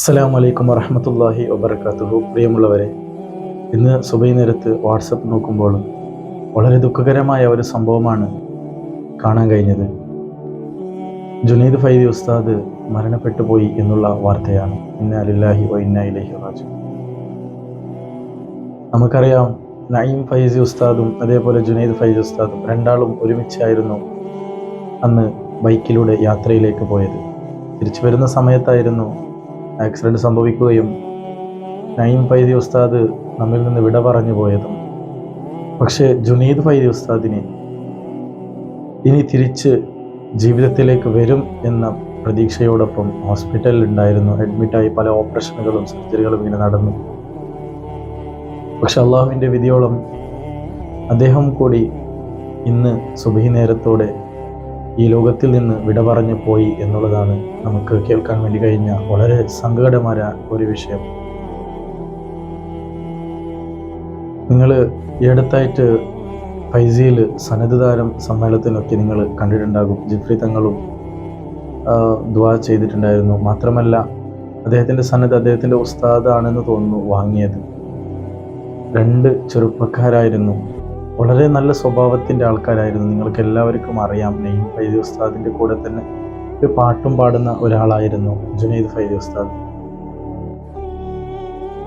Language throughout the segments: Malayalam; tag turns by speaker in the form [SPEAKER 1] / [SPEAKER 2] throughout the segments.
[SPEAKER 1] അസ്സലാമു വലൈക്കും വറഹമത്തല്ലാഹി വബർക്കാത്തുഹു പ്രിയമുള്ളവരെ ഇന്ന് സുബൈ നേരത്ത് വാട്സപ്പ് നോക്കുമ്പോൾ വളരെ ദുഃഖകരമായ ഒരു സംഭവമാണ് കാണാൻ കഴിഞ്ഞത്. ജുനൈദ് ഫൈദി ഉസ്താദ് മരണപ്പെട്ടു പോയി എന്നുള്ള വാർത്തയാണ്. ഇന്ന അലില്ലാഹി വ ഇന്ന ഇലൈഹി റാജു നമുക്കറിയാം നഈം ഫൈസി ഉസ്താദും അതേപോലെ ജുനൈദ് ഫൈസി ഉസ്താദും രണ്ടാളും ഒരുമിച്ചായിരുന്നു അന്ന് ബൈക്കിലൂടെ യാത്രയിലേക്ക് പോയത്. തിരിച്ചു വരുന്ന സമയത്തായിരുന്നു ആക്സിഡന്റ് സംഭവിക്കുകയും നൈം ഫൈദി ഉസ്താദ് നമ്മിൽ നിന്ന് വിട പറഞ്ഞു പോയതും. പക്ഷേ ജുനീദ് ഫൈദി ഉസ്താദിനെ ഇനി തിരിച്ച് ജീവിതത്തിലേക്ക് വരും എന്ന പ്രതീക്ഷയോടൊപ്പം ഹോസ്പിറ്റലിൽ ഉണ്ടായിരുന്നു. അഡ്മിറ്റായി പല ഓപ്പറേഷനുകളും സർജറികളും ഇങ്ങനെ നടന്നു. പക്ഷെ അള്ളാഹുവിന്റെ വിധിയോളം അദ്ദേഹം കൂടി ഇന്ന് സുബഹി നേരത്തോടെ ഈ ലോകത്തിൽ നിന്ന് വിട പറഞ്ഞു പോയി എന്നുള്ളതാണ് നമുക്ക് കേൾക്കാൻ വേണ്ടി കഴിഞ്ഞ വളരെ സങ്കടമായ ഒരു വിഷയം. നിങ്ങൾ ഈ അടുത്തായിട്ട് ഫൈസിയിൽ സന്നദ്ധതാരം താരം സമ്മേളനത്തിനൊക്കെ നിങ്ങൾ കണ്ടിട്ടുണ്ടാകും. ജിഫ്രി തങ്ങളും ദ്വാ ചെയ്തിട്ടുണ്ടായിരുന്നു. മാത്രമല്ല അദ്ദേഹത്തിന്റെ സന്നദ്ധ അദ്ദേഹത്തിന്റെ ഉസ്താദാണെന്ന് തോന്നുന്നു വാങ്ങിയത്. രണ്ട് ചെറുപ്പക്കാരായിരുന്നു. വളരെ നല്ല സ്വഭാവത്തിന്റെ ആൾക്കാരായിരുന്നു. നിങ്ങൾക്ക് എല്ലാവർക്കും അറിയാം. നെയ്യും ഫൈദി ഉസ്താദിന്റെ കൂടെ തന്നെ ഒരു പാട്ടും പാടുന്ന ഒരാളായിരുന്നു ജുനൈദ് ഫൈദി ഉസ്താദ്.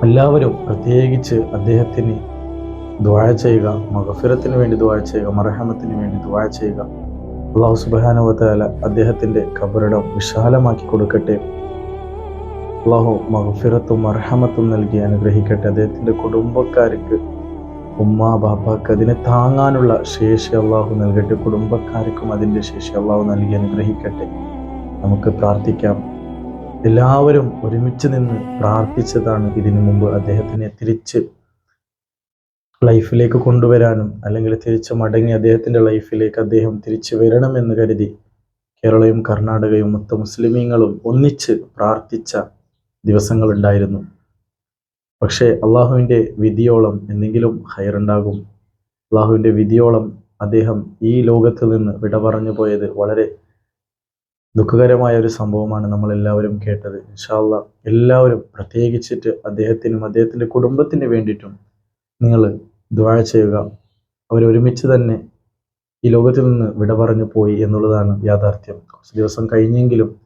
[SPEAKER 1] എല്ലാവരും പ്രത്യേകിച്ച് അദ്ദേഹത്തിന് ദ്വാഴ ചെയ്യുക മഹഫിറത്തിന് വേണ്ടി ദ്വാഴ ചെയ്യുക മറഹമത്തിന് വേണ്ടി ദ്വാഴ ചെയ്യുക. അള്ളാഹു സുബാനുവല അദ്ദേഹത്തിന്റെ കബറിടം വിശാലമാക്കി കൊടുക്കട്ടെ. അള്ളാഹു മഹഫിറത്തും മർഹമത്തും നൽകി അനുഗ്രഹിക്കട്ടെ. അദ്ദേഹത്തിന്റെ കുടുംബക്കാർക്ക് ഉമ്മ ബാപ്പാക്ക് അതിനെ താങ്ങാനുള്ള ശേഷി അള്ളാഹു നൽകട്ടെ കുടുംബക്കാർക്കും അതിന്റെ ശേഷി അള്ളാഹു നൽകി അനുഗ്രഹിക്കട്ടെ. നമുക്ക് പ്രാർത്ഥിക്കാം. എല്ലാവരും ഒരുമിച്ച് നിന്ന് പ്രാർത്ഥിച്ചതാണ് ഇതിനു മുമ്പ് അദ്ദേഹത്തിനെ തിരിച്ച് ലൈഫിലേക്ക് കൊണ്ടുവരാനും അല്ലെങ്കിൽ തിരിച്ച് മടങ്ങി അദ്ദേഹത്തിന്റെ ലൈഫിലേക്ക് അദ്ദേഹം തിരിച്ചു വരണമെന്ന് കരുതി കേരളയും കർണാടകയും മൊത്തം മുസ്ലിമീങ്ങളും ഒന്നിച്ച് പ്രാർത്ഥിച്ച ദിവസങ്ങളുണ്ടായിരുന്നു. പക്ഷേ അള്ളാഹുവിന്റെ വിധിയോളം എന്തെങ്കിലും ഹയറുണ്ടാകും അള്ളാഹുവിന്റെ വിധിയോളം അദ്ദേഹം ഈ ലോകത്തിൽ നിന്ന് വിട പറഞ്ഞു പോയത് വളരെ ദുഃഖകരമായ ഒരു സംഭവമാണ് നമ്മൾ എല്ലാവരും കേട്ടത്. ഇൻഷാല്ല എല്ലാവരും പ്രത്യേകിച്ചിട്ട് അദ്ദേഹത്തിനും അദ്ദേഹത്തിന്റെ കുടുംബത്തിന് വേണ്ടിയിട്ടും നിങ്ങൾ ദ്വാഴ ചെയ്യുക. അവരൊരുമിച്ച് തന്നെ ഈ ലോകത്തിൽ നിന്ന് വിട പറഞ്ഞു പോയി എന്നുള്ളതാണ് യാഥാർത്ഥ്യം. കുറച്ച് ദിവസം കഴിഞ്ഞെങ്കിലും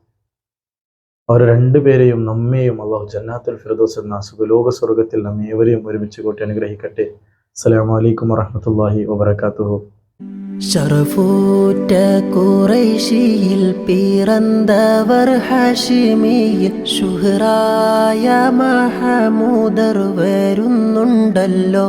[SPEAKER 1] അവർ രണ്ടുപേരെയും നമ്മെയും അള്ളാഹു ജന്നാത്തുൽ ഫിറദോസ് എന്ന സുഖലോക സ്വർഗത്തിൽ നമ്മേവരെയും ഒരുമിച്ച് കൂട്ടി അനുഗ്രഹിക്കട്ടെ. അസ്സലാമു അലൈക്കും വറഹമത്തല്ലാഹി വബർക്കാത്തുഹു
[SPEAKER 2] ഷറഫൂറ്റ കുറൈശിയിൽ പിറന്തവർ ഹഷിമിയിൽ ഷുഹറായ മഹമൂദർ വരുന്നുണ്ടല്ലോ.